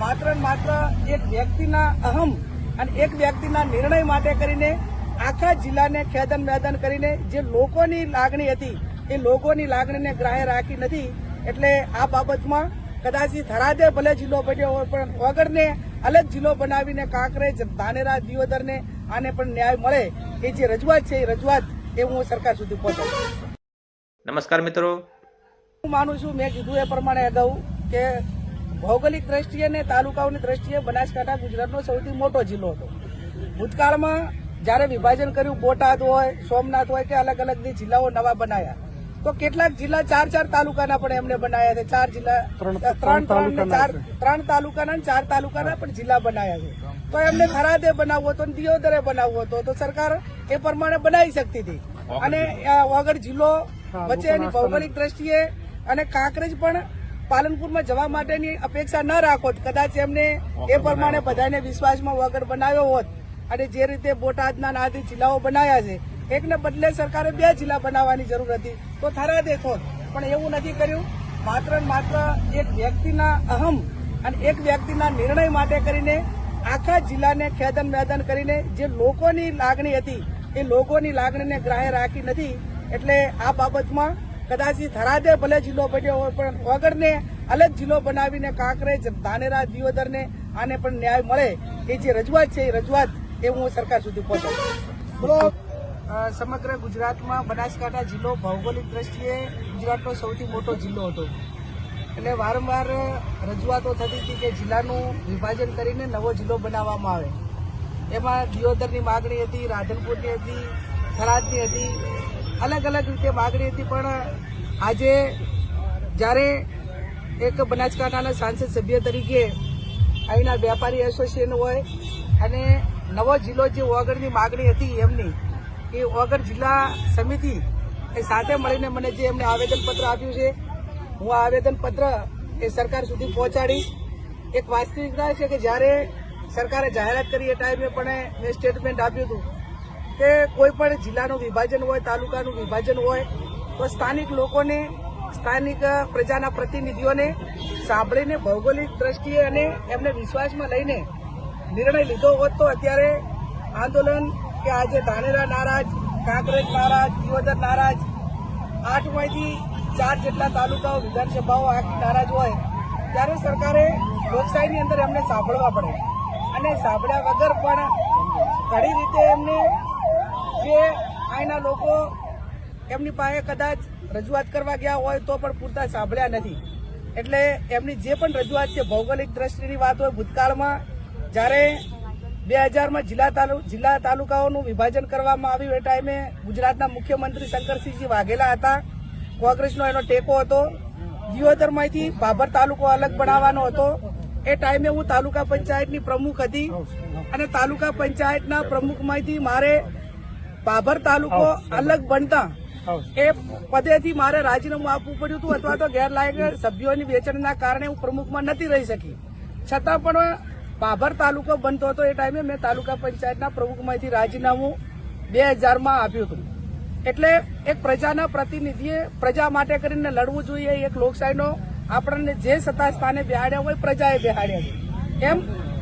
માત્ર માત્ર એક વ્યક્તિના અહમ અને એક વ્યક્તિના નિર્ણય માટે કરીને આખા જિલ્લાને ખેદન મેદન કરીને જે લોકોની લાગણી હતી એ લોકોની લાગણીને ગ્રાહ્ય રાખી નથી. એટલે આ બાબતમાં કદાચ થરાદે ભલે જિલ્લો બન્યો હોય પણ વગરને અલગ જિલ્લો બનાવીને કાંકરેજ ધાનેરા દિયોદરને આને પણ ન્યાય મળે. એ જે રજૂઆત છે એ રજૂઆત એ હું સરકાર સુધી પહોંચાડું નમસ્કાર મિત્રો. હું માનું છું મેં કીધું એ પ્રમાણે અગાઉ કે ભૌગોલિક દ્રષ્ટિએ અને તાલુકાઓની દ્રષ્ટિએ બનાસકાંઠા ગુજરાતનો સૌથી મોટો જિલ્લો હતો. ભૂતકાળમાં જ્યારે વિભાજન કર્યું બોટાદ હોય સોમનાથ હોય કે અલગ અલગ જિલ્લાઓ નવા બનાયા તો કેટલાક જિલ્લા ચાર ચાર તાલુકાના પણ એમને બનાયા છે. ચાર જિલ્લા ત્રણ ત્રણ ચાર ત્રણ તાલુકાના ને ચાર તાલુકાના પણ જિલ્લા બનાયા છે. તો એમને ખરાદે બનાવવો હતો દિયોદરે બનાવવો હતો તો સરકાર એ પ્રમાણે બનાવી શકતી હતી. અને વાગડ વગર જિલ્લો વચ્ચે એની ભૌગોલિક દ્રષ્ટિએ અને કાંકરેજ પણ પાલનપુરમાં જવા માટેની અપેક્ષા ન રાખો. કદાચ એમને એ પ્રમાણે બધાને વિશ્વાસમાં વગર બનાવ્યો હોત અને જે રીતે બોટાદના નાથી જિલ્લાઓ બનાવ્યા છે એકને બદલે સરકારે બે જિલ્લા બનાવવાની જરૂર હતી. તો થરા દેખો. પણ એવું નથી કર્યું. માત્ર માત્ર એક વ્યક્તિના અહમ અને એક વ્યક્તિના નિર્ણય માટે કરીને આખા જિલ્લાને ખેદન મેદન કરીને જે લોકોની લાગણી હતી એ લોકોની લાગણીને ગ્રાહ્ય રાખી નથી. એટલે આ બાબતમાં કદાચ ધરાદે ભલે જિલ્લો બન્યો હોય, પણ વગરને અલગ જિલ્લો બનાવીને કાંકરેજ, ધાનેરા, દિયોદરને આને પણ ન્યાય મળે. એ જે રજૂઆત છે, એ રજૂઆત એ હું સરકાર સુધી પહોંચાડું સમગ્ર ગુજરાતમાં બનાસકાંઠા જિલ્લો ભૌગોલિક દ્રષ્ટિએ ગુજરાતનો સૌથી મોટો જિલ્લો હતો. એટલે વારંવાર રજૂઆતો થતી હતી કે જિલ્લાનું વિભાજન કરીને નવો જિલ્લો બનાવવામાં આવે. એમાં દિયોદરની માગણી હતી, રાધનપુરની હતી, થરાદની હતી અલગ અલગ રીતે માગણી હતી, પણ આજે જ્યારે એક બનાસકાંઠાના સાંસદ સભ્ય તરીકે અહીંના વેપારી એસોસિએશન હોય અને નવો જિલ્લો જે ઓગળની માગણી હતી એમની, એ ઓગળ જિલ્લા સમિતિ એ સાથે મળીને મને જે એમને આવેદનપત્ર આપ્યું છે, હું આ આવેદનપત્ર એ સરકાર સુધી પહોંચાડીશ. એક વાસ્તવિકતા છે કે જ્યારે સરકારે જાહેરાત કરી એ ટાઈમે પણ મેં સ્ટેટમેન્ટ આપ્યું હતું કે કોઈ પણ જિલ્લાનું વિભાજન હોય, તાલુકાનું વિભાજન હોય, તો સ્થાનિક લોકોને, સ્થાનિક પ્રજાના પ્રતિનિધિઓને સાંભળીને ભૌગોલિક દ્રષ્ટિએ અને એમને વિશ્વાસમાં લઈને નિર્ણય લીધો હોત તો અત્યારે આંદોલન કે આજે ધાનેરા નારાજ, કાંકરેજ નારાજ દિયોદર નારાજ, આઠમાંથી ચાર જેટલા તાલુકાઓ વિધાનસભાઓ આખી નારાજ હોય, ત્યારે સરકારે લોકશાહીની અંદર એમને સાંભળવા પડે. અને સાંભળ્યા વગર પણ ઘણી રીતે એમને જે અહીંના લોકો એમની પાસે કદાચ રજૂઆત કરવા ગયા હોય તો પણ પૂરતા સાંભળ્યા નથી. એટલે એમની જે પણ રજૂઆત છે ભૌગોલિક દ્રષ્ટિની વાત હોય ભૂતકાળમાં, જ્યારે બે હજારમાં જિલ્લા જિલ્લા તાલુકાઓનું વિભાજન કરવામાં આવ્યું એ ટાઈમે ગુજરાતના મુખ્યમંત્રી શંકરસિંહજી વાઘેલા હતા. કોંગ્રેસનો એનો ટેકો હતો. દિયોદરમાંથી ભાભર તાલુકો અલગ બનાવવાનો હતો. એ ટાઈમે હું તાલુકા પંચાયતની પ્રમુખ હતી. અને તાલુકા પંચાયતના પ્રમુખમાંથી મારે બાબર તાલુકો અલગ બનતા. એ પદેથી મારે રાજીનામું આપવું પડ્યું હતું અથવા તો ગેરલાયક સભ્યોની વેચણના કારણે હું પ્રમુખમાં નથી રહી શકી. છતાં પણ બાબર તાલુકો બનતો હતો એ ટાઈમે મેં તાલુકા પંચાયતના પ્રમુખમાંથી રાજીનામું બે હજારમાં આપ્યું હતું. એટલે એક પ્રજાના પ્રતિનિધિએ પ્રજા માટે કરીને લડવું જોઈએ એક લોકશાહીનો આપણને જે સત્તા સ્થાને બેહાડ્યા હોય પ્રજાએ બેહાડ્યા છે. એમ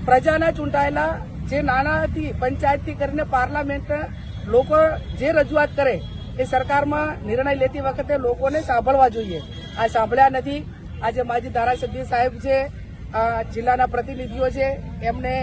પ્રજાના ચૂંટાયેલા જે નાણાંથી પંચાયતથી કરીને પાર્લામેન્ટ લોકો જે રજૂઆત કરે એ સરકારમાં નિર્ણય લેતી વખતે લોકોને સાંભળવા જોઈએ. આ સાંભળ્યા નથી. આજે માજી ધારાસભ્ય સાહેબ છે જિલ્લાના પ્રતિનિધિઓ છે, એમને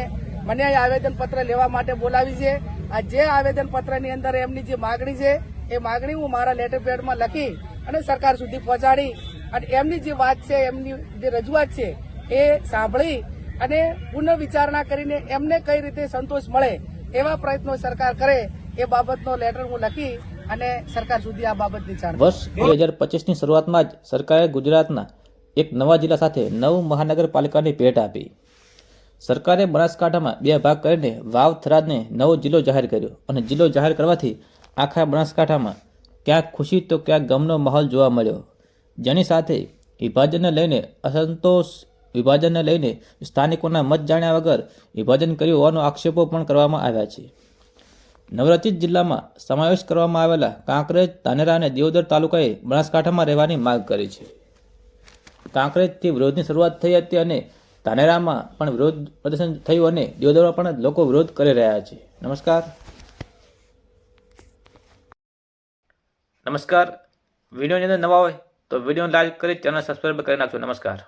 મને આવેદનપત્ર લેવા માટે બોલાવી છે. આ જે આવેદનપત્રની અંદર એમની જે માગણી છે, એ માગણી હું મારા લેટર પેડમાં લખી અને સરકાર સુધી પહોંચાડી અને એમની જે વાત છે, એમની જે રજૂઆત છે, એ સાંભળી અને પુનઃ વિચારણા કરીને એમને કઈ રીતે સંતોષ મળે એવા પ્રયત્નો સરકાર કરે એ બાબતનો લેટર હું લખી અને સરકાર સુધી આ બાબતની જાણ વર્ષ બે હજાર પચીસની શરૂઆતમાં જ સરકારે ગુજરાતના એક નવા જિલ્લા સાથે નવ મહાનગરપાલિકાની ભેટ આપી. સરકારે બનાસકાંઠામાં બે ભાગ કરીને વાવ થરાદને નવો જિલ્લો જાહેર કર્યો અને જિલ્લો જાહેર કરવાથી આખા બનાસકાંઠામાં ક્યાંક ખુશી તો ક્યાંક ગમનો માહોલ જોવા મળ્યો. જેની સાથે વિભાજનને લઈને અસંતોષ, વિભાજનને લઈને સ્થાનિકોના મત જાણ્યા વગર વિભાજન કર્યું હોવાનો આક્ષેપો પણ કરવામાં આવ્યા છે. નવરચિત જિલ્લામાં સમાવેશ કરવામાં આવેલા કાંકરેજ, ધાનેરા અને દિયોદર તાલુકાએ બનાસકાંઠામાં રહેવાની માંગ કરી છે. કાંકરેજથી વિરોધની શરૂઆત થઈ હતી અને ધાનેરામાં પણ વિરોધ પ્રદર્શન થયું અને દિયોદરમાં પણ લોકો વિરોધ કરી રહ્યા છે. નમસ્કાર. નમસ્કાર. વિડીયોની અંદર નવા હોય તો વિડીયોને લાઈક કરી ચેનલ સબસ્ક્રાઈબ કરી નાખજો. નમસ્કાર.